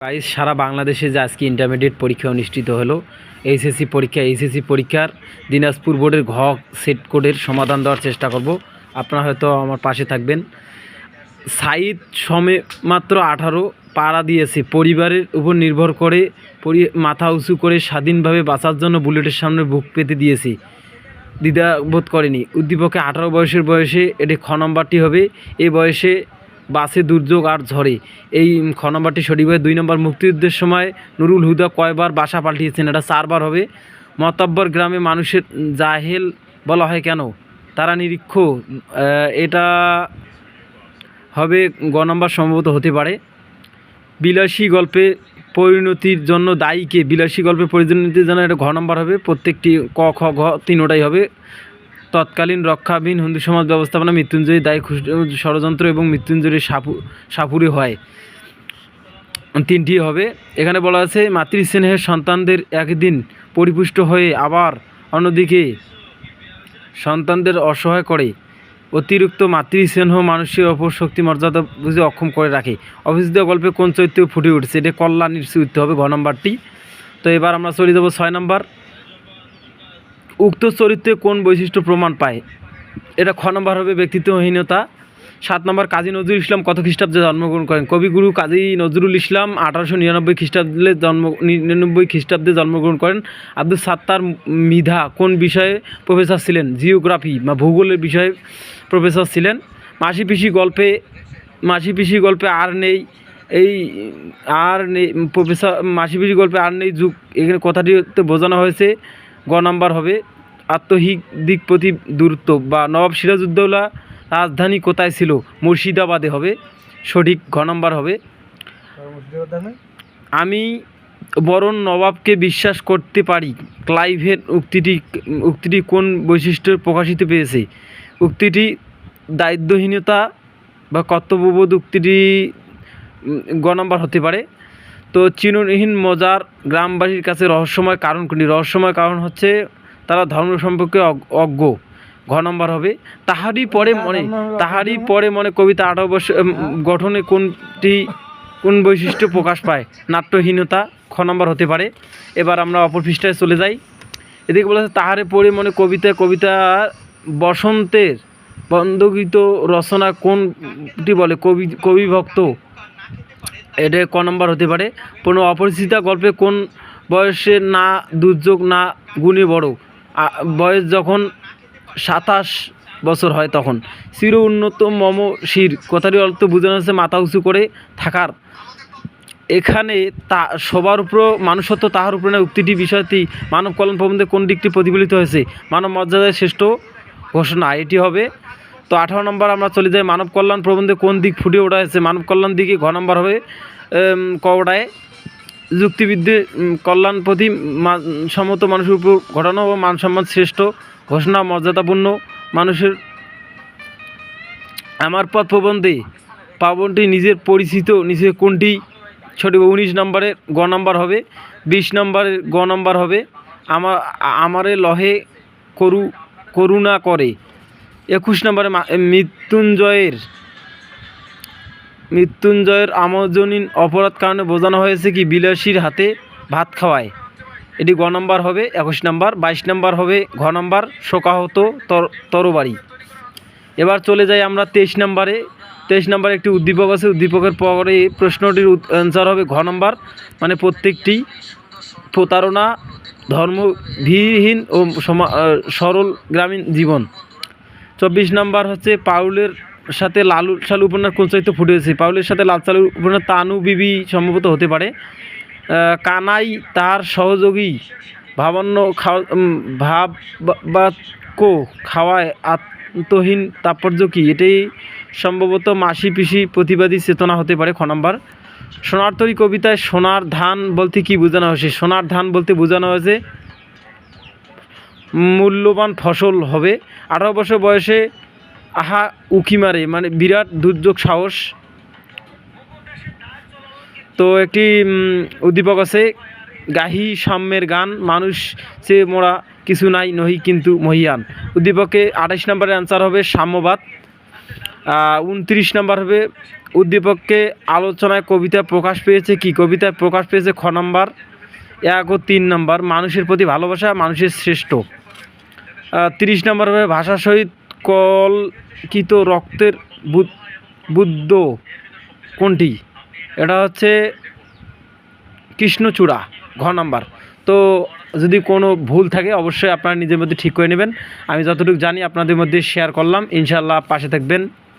Guys সারা বাংলাদেশে যে আজকে ইন্টারমিডিয়েট পরীক্ষা অনুষ্ঠিত হলো, এইচএসসি পরীক্ষা, এইচএসসি পরীক্ষার দিনাজপুর বোর্ডের ঘ সেট কোডের সমাধান দেওয়ার চেষ্টা করব। আপনারা হয়তো আমার পাশে থাকবেন। সাইদ সমে মাত্র আঠারো পাড়া দিয়েছে। পরিবারের উপর নির্ভর করে মাথা উঁচু করে স্বাধীনভাবে বাঁচার জন্য বুলেটের সামনে বুক পেতে দিয়েছি। দ্বিধাবোধ করেনি। উদ্দীপকে আঠারো বয়সের বয়সে এটি খ নম্বরটি হবে। এ বয়সে বাসে দুর্যোগ আর ঝড়ে। এই খ নম্বরটি সঠিকভাবে দুই নম্বর মুক্তিযুদ্ধের সময় নুরুল হুদা কয়বার বাসা পাল্টিয়েছেন, এটা চারবার হবে। মতাব্বর গ্রামে মানুষের জাহেল বলা হয় কেন? তারা নিরীক্ষ এটা হবে গ নম্বর সম্ভবত হতে পারে। বিলাসী গল্পে পরিণতির জন্য দায়ীকে বিলাসী গল্পে পরিণতির জন্য এটা ঘ নম্বর হবে, প্রত্যেকটি ক, খ, ঘ তিনোটাই হবে। তৎকালীন রক্ষাবিন হিন্দু সমাজ ব্যবস্থাপনা মৃত্যুঞ্জয়ী দায়ী ষড়যন্ত্র এবং মৃত্যুঞ্জয়ী সাপু সাপুরে হয়। তিনটি হবে। এখানে বলা আছে, মাতৃস্নেহের সন্তানদের একদিন পরিপুষ্ট হয়ে আবার অন্যদিকে সন্তানদের অসহায় করে। অতিরিক্ত মাতৃস্নেহ মানুষের অপর শক্তি মর্যাদা বুঝে অক্ষম করে রাখে। অভিজিত গল্পে কোন চরিত্র ফুটে উঠছে? এটা কল্যাণ উঠতে হবে ঘ নম্বরটি। তো এবার আমরা চলে যাব ছয় নম্বর। উক্ত চরিত্রে কোন বৈশিষ্ট্য প্রমাণ পায়? এটা খ নম্বর হবে ব্যক্তিত্বহীনতা। সাত নম্বর, কাজী নজরুল ইসলাম কত খ্রিস্টাব্দে জন্মগ্রহণ করেন? কবিগুরু কাজী নজরুল ইসলাম আঠারোশো নিরানব্বই খ্রিস্টাব্দে জন্ম, নিরানব্বই খ্রিস্টাব্দে জন্মগ্রহণ করেন। আব্দুল সাত্তার মিধা কোন বিষয়ে প্রফেসর ছিলেন? জিওগ্রাফি বা ভূগোলের বিষয়ে প্রফেসর ছিলেন। মাসি পিসি গল্পে, মাসি পিসি গল্পে আর নেই, এই আর নেই প্রফেসর মাসি পিসি গল্পে আর নেই যুগ। এখানে কথাটিতে বোঝানো হয়েছে গ নাম্বার হবে আত্মহিক দিক প্রতি দূরত্ব বা নবাব সিরাজউদ্দৌলা রাজধানী কোথায় ছিল? মুর্শিদাবাদে হবে। সঠিক ঘ নম্বর হবে। আমি বরং নবাবকে বিশ্বাস করতে পারি। ক্লাইভের উক্তিটি উক্তিটি কোন বৈশিষ্ট্য প্রকাশিত পেয়েছে? উক্তিটি দায়িত্বহীনতা বা কর্তব্যবোধ উক্তিটি গ নম্বর হতে পারে। তো চিহ্নহীন মজার গ্রামবাসীর কাছে রহস্যময় কারণ কোনটি? রহস্যময় কারণ হচ্ছে তারা ধর্ম সম্পর্কে অজ্ঞ। ঘ নম্বর হবে তাহারই পরে মনে তাহারই পরে মনে কবিতা আঠারো বছর গঠনে কোনটি কোন বৈশিষ্ট্য প্রকাশ পায়? নাট্যহীনতা খ নম্বর হতে পারে। এবার আমরা অপর পৃষ্ঠায় চলে যাই। এদিকে বলেছে তাহারে পড়ে মনে কবিতা কবিতা বসন্তের বন্ধগীত রচনা কোনটি বলে? কবি কবিভক্ত এটা ক নম্বর হতে পারে? কোনো অপরিচিতা গল্পে কোন বয়সে না দুর্যোগ না গুণে বড়? বয়স যখন সাতাশ বছর হয় তখন। চির উন্নত মম শির। কথাটি অর্থ বোঝানো হচ্ছে মাথা উঁচু করে থাকার। এখানে তা, সবার উপর মানুষত্ব তাহার উপরে না উক্তিটি, বিষয়টি মানব কল্যাণ প্রবন্ধে কোন দিকটি প্রতিফলিত হয়েছে? মানব মর্যাদায় শ্রেষ্ঠ ঘোষণা। এটি হবে তো আঠারো নম্বর আমরা চলে যাই মানব কল্যাণ প্রবন্ধে, কোন দিক ফুটে ওঠা হয়েছে মানব কল্যাণ দিকে ঘ নম্বর হবে কওড়ায় যুক্তিবিদ্যে কল্যাণ প্রতি সম্মত মানুষের উপর ঘটানো ও মান সম্মান শ্রেষ্ঠ, ঘোষণা মর্যাদাপূর্ণ মানুষের। আমার পথ প্রবন্ধে পাবনটি নিজের পরিচিত, নিজের কোনটি? সঠিক উনিশ নম্বরের গ নম্বর হবে, বিশ নম্বরের গ নম্বর হবে আমার আমারে লহে করু, করুণা করে। একুশ নম্বরে মৃত্যুঞ্জয়ের মৃত্যুঞ্জয়ের আমজনীন অপরাধ কারণে বোঝানো হয়েছে কি, বিলাসীর হাতে ভাত খাওয়ায়। এটি গ নম্বর হবে, একুশ নম্বর, বাইশ নম্বর হবে, ঘ নম্বর, শোকাহত তর তরবারি। এবার চলে যাই আমরা তেইশ নম্বরে। তেইশ নম্বরে একটি উদ্দীপক আছে, উদ্দীপকের পরে প্রশ্নটির অ্যান্সার হবে ঘ নম্বর। মানে প্রত্যেকটি প্রতারণা ধর্মবিহীন ও সরল গ্রামীণ জীবন। চব্বিশ নম্বর হচ্ছে পাউলের সাথে লালু সালু উপন্যাস কোন চরিত্র ফুটে হয়েছে পাউলের সাথে লাল সালু উপন্যাস তানু বিবি সম্ভবত হতে পারে। কানাই তার সহযোগী ভাবান্ন খাওয়া ভাব বাক্য খাওয়ায় আত্মহীন তাৎপর্য কি? এটাই সম্ভবত মাসি পিসি প্রতিবাদী চেতনা হতে পারে, খ নম্বর। সোনার তরী কবিতায় সোনার ধান বলতে কি বোঝানো হয়েছে? সোনার ধান বলতে বোঝানো হয়েছে মূল্যবান ফসল হবে। আঠারো বছর বয়সে আহা উকি মারে মানে বিরাট দুর্যোগ, সাহস। তো একটি উদ্দীপক আছে, গাহি সাম্যের গান, মানুষ সে মোরা কিছু নাই, নহি কিন্তু মহিয়ান। উদ্দীপকে আঠাইশ নম্বরের অ্যান্সার হবে সাম্যবাদ। উনত্রিশ নম্বর হবে, উদ্দীপককে আলোচনায় কবিতা প্রকাশ পেয়েছে কি? কবিতায় প্রকাশ পেয়েছে খ নাম্বার। এক ও তিন নম্বর, মানুষের প্রতি ভালোবাসা, মানুষের শ্রেষ্ঠ। তিরিশ নম্বর হবে ভাষার সহিত কলকিত রক্তের বুদ- বুদ্ধ কোনটি? এটা হচ্ছে কৃষ্ণচূড়া, ঘ নাম্বার। তো যদি কোনো ভুল থাকে, অবশ্যই আপনারা নিজের মধ্যে ঠিক করে নেবেন। আমি যতটুকু জানি, আপনাদের মধ্যে শেয়ার করলাম। ইনশাল্লাহ পাশে থাকবেন।